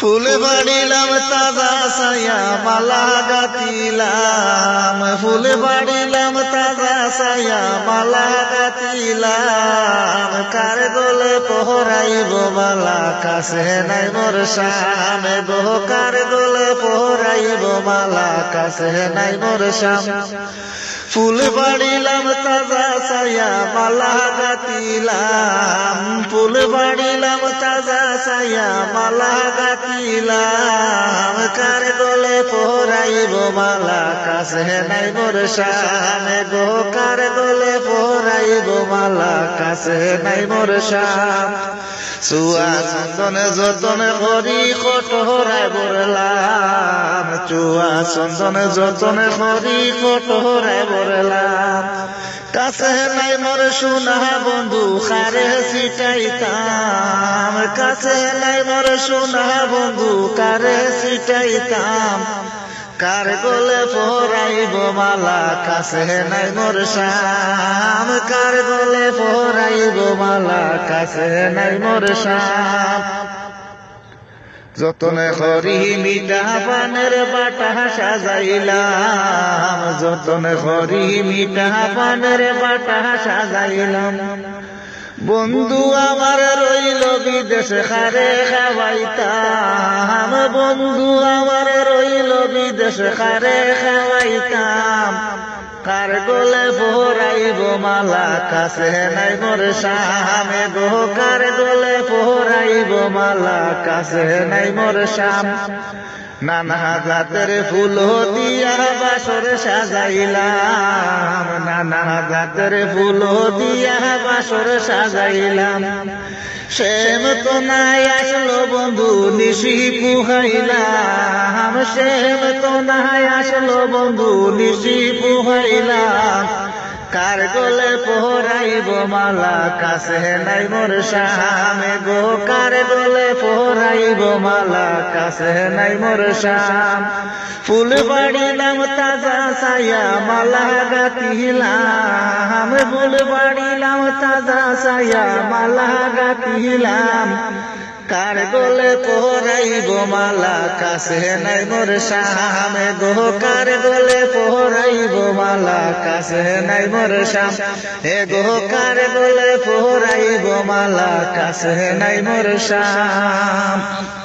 ফুল বাড়িলাম তাজা সায়া মালা গাতিলাম ফুল বাড়িলাম তাজা সায়া মালা গাতিলাম কার গোলে পোহরাইব মালা কাছে নাই মোর শাম। গো কার গোলে পোহরাইব মালা কাছে নাই মোর শাম। ফুল বাড়িলাম তাজা সায়া মালা গাতিলাম ফুল বাড়িলাম তাজা সায়া মালা গাতিলাম কার গলে পোহরাইব মালা, কাছে নাই মোর শামে গো। কার গলে পোহরাইব মালা, কাছে নাই মোর শাম চুয়া চন্দনে যতনে করি কটহরাই বরলাম চুয়া চন্দনে যতনে করি কটহরাই বরলাম কাছে নাই মোর সোনা বন্ধু, খারে সিটাইতাম কাছে নাই মোর সোনা বন্ধু, কারে সিটাইতাম কার গোলে পহরাইব মালা, কাছে নাই মোর শাম কার গোলে পহরাইব মালা, কাছে নাই মোর শাম যতনে করি মিঠা পানের বাটা সাজাইলাম, যতনে করি মিঠা পানের বাটা সাজাইলাম। বন্ধু আমার রইল বিদেশ খারে খাওয়াইতাম, বন্ধু আমার রইল বিদেশ খারে খাওয়াইতাম। কার গোলে পোহরাইব মালা, কাছে নাই মোর শামে। গো, কার গোলে পোহরাইব মালা, কাছে নাই মোর শাম। নানা জাতের ফুল দিয়া বাসর সাজাইলাম। নানা জাতের ফুল দিয়া বাসর সাজাইলাম। সেম তো নাই আসলো বন্ধু, নিশি পুহাইলাম। সেম তো নাই আসলো বন্ধু, নিশি পুহাইলাম কার গোলে পোহরাইব মালা, কাছে নাই মোর শামে গো। কার গোলে পোহরাইব মালা, কাছে নাই মোর শাম ফুল বাড়িলাম তাজা সায়া মালা গাতিলাম ফুল বাড়িলাম তাজা সায়া মালা গাতিলাম কার গোলে পোহরাইব মালা? কাছে নাই মোর শামে। গো কার গোলে পোহরাইব মালা? কাছে নাই মোর শাম। হে গো কার গোলে পোহরাইব মালা? কাছে নাই মোর শাম।